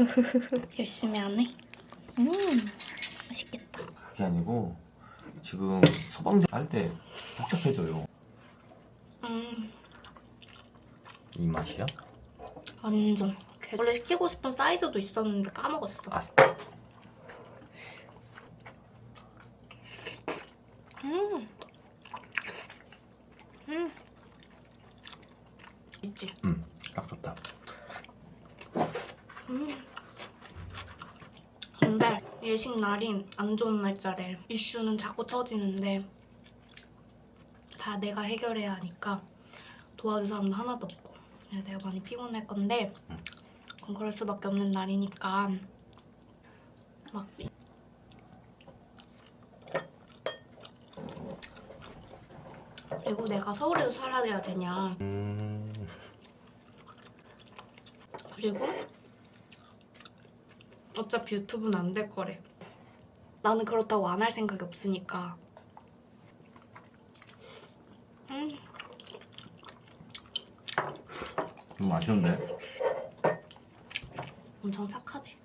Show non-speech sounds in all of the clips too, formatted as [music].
[laughs] 열심히 하네. 음, 맛있겠다. 그게 아니고 지금 소방전 할때 복잡해져요. 음, 이 맛이야? 완전. 원래 시키고 싶은 사이드도 있었는데 까먹었어. 아, 음. 음. 있지. 음, 딱 좋다. 근데 예식 날이 안 좋은 날짜래. 이슈는 자꾸 터지는데 다 내가 해결해야 하니까 도와줄 사람도 하나도 없고 내가 많이 피곤할 건데 그건 그럴 수밖에 없는 날이니까 막 그리고 내가 서울에서 살아야 되냐 음, 그리고 어차피 유튜브는 안 될 거래. 나는 그렇다고 안 할 생각이 없으니까. 음, 좀 맛있는데? 엄청 착하대.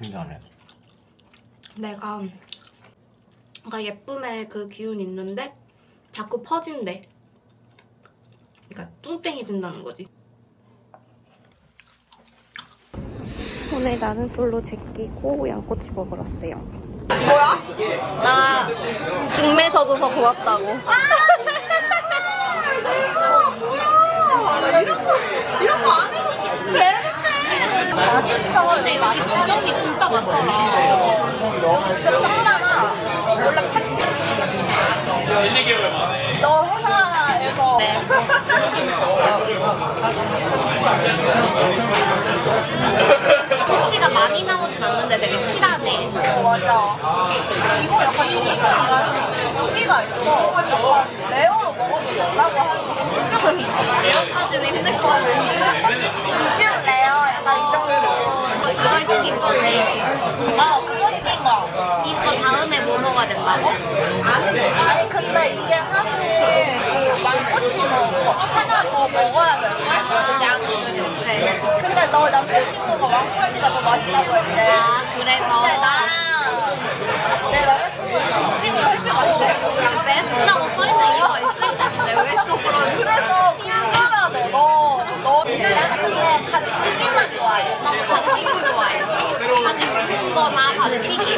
신기하네. 내가 그러니까 예쁨에 그 기운이 있는데 자꾸 퍼진대. 그러니까 뚱땡해진다는 거지. 오늘 나는 솔로 제끼고 양꼬치 먹으러 왔어요. 뭐야? 나 중매 서줘서 고맙다고. 이거 뭐야? 이런 거 이런 거 안 해도 되는데. 맛있어. 근데 여기 지점이 진짜 많더라. 진짜 짱 많아. 원래 판. 너 회사에서 네. 꼬 [laughs] 치가 많이 나오진 않는데 되게 실하네. 어, 맞아. 이거 약간 여기가 여기가 있어. 약간 레어로 먹어도 뭐라고 하는 거. 레어까지는 힘들 것 같은데. 미디움 레어 약간 이 정도. 이걸 시킨 거지. 아 그거 시킨 거야. 이거 다음에 뭐 먹어야 된다고? 아니 근데 이게 사실 그 망꼬치 뭐, 뭐 하나 더 먹어야 돼. 양이. 네. 근데 너 남자친구가 왕꼬치가 더 맛있다고 했대. 아, 그래서. 근데 나랑 내 남자친구는 찜이 훨씬 맛있대. 베스트라고 써있는 이유가 있을 텐데 바지 튀김 좋아해. 바지 거나 바지 튀김.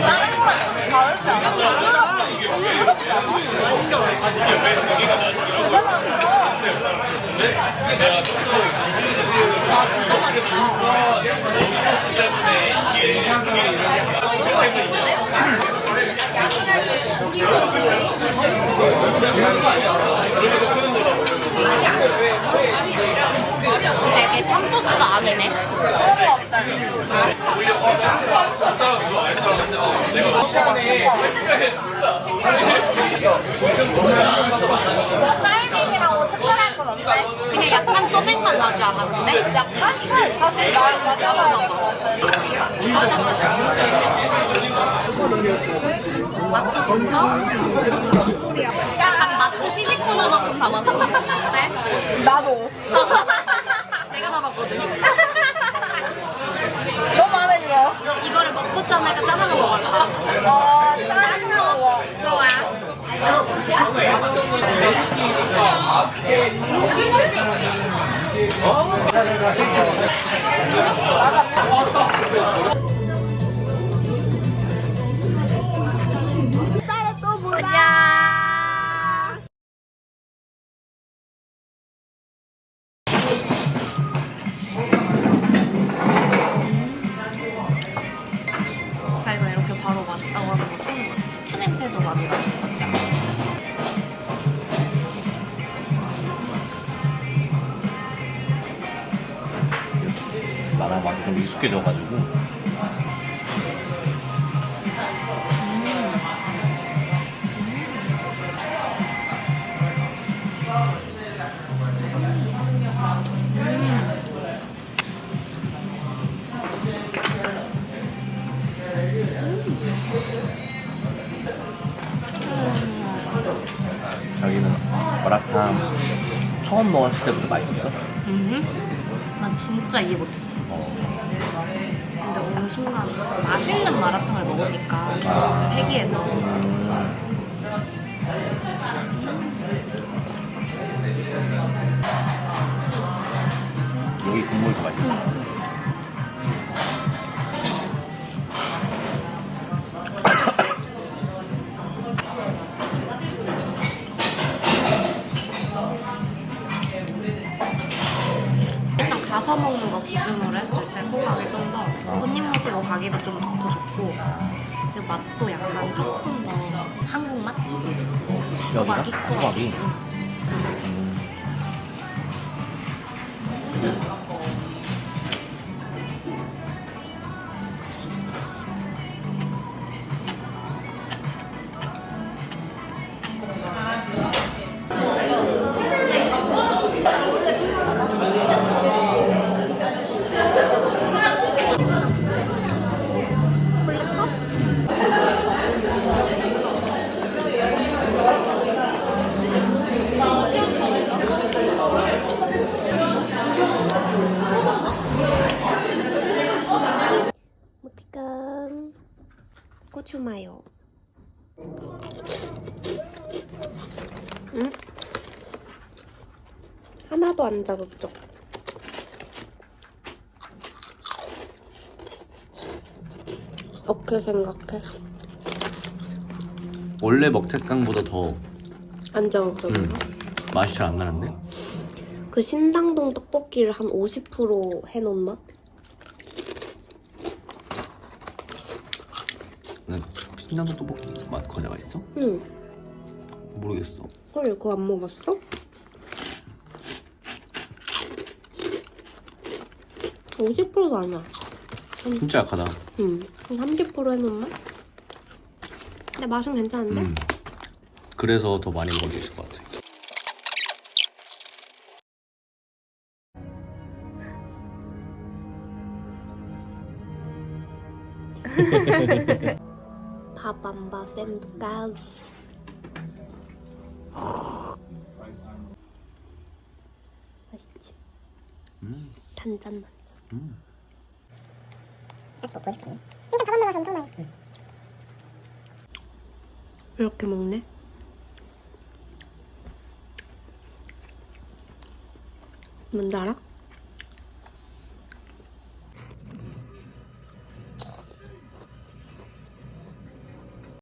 다른 거랑 다르지 않아? 부드럽지 않아? 되게 맛있어. 되게 참소스가 아니네. 쌀민이라고 특별할 건 없네. 그냥 약간 소맥만 나지 않아, 근데? 약간 약간 마트 시식 코너만큼 담았어. 네? 나도. 내가 담았거든. 너무 마음에 들어. 이거를 먹고 짜니까 짜장면 먹을까? 어, 짜증나 먹어. 좋아. 나랑 맛이 좀 익숙해져가지고 여기는 처음 먹었을 때부터 맛있었어. 음. 난 진짜 이해 못했어. 순간 맛있는 마라탕을 먹으니까 아. 회기에서 여기 국물 더 맛있어. 가기도 좀 더 좋고 그리고 맛도 약간 조금 더 한국 맛? 여기가 소박이? 소박이. 모 고추 마요. 응? 하나도 안 자극적. 어떻게 생각해? 원래 먹태깡보다 더 안 자극적인가? 음, 맛이 잘 안 나는데? 그 신당동 떡볶이를 한 50% 해놓은 맛? 난 신당도 떡볶이 맛 과자가 있어? 응. 모르겠어. 헐, 그거 안 먹어봤어? 오십 프로도 아니야. 진짜 약하다. 응. 한 30% 해놓은 맛? 근데 맛은 괜찮은데? 음. 그래서 더 많이 먹을 수 있을 것 같아. [laughs] 바밤바 샌드가우스 맛있지? 음. 단짠 맛 음. 이렇게 먹네? 뭔지 알아?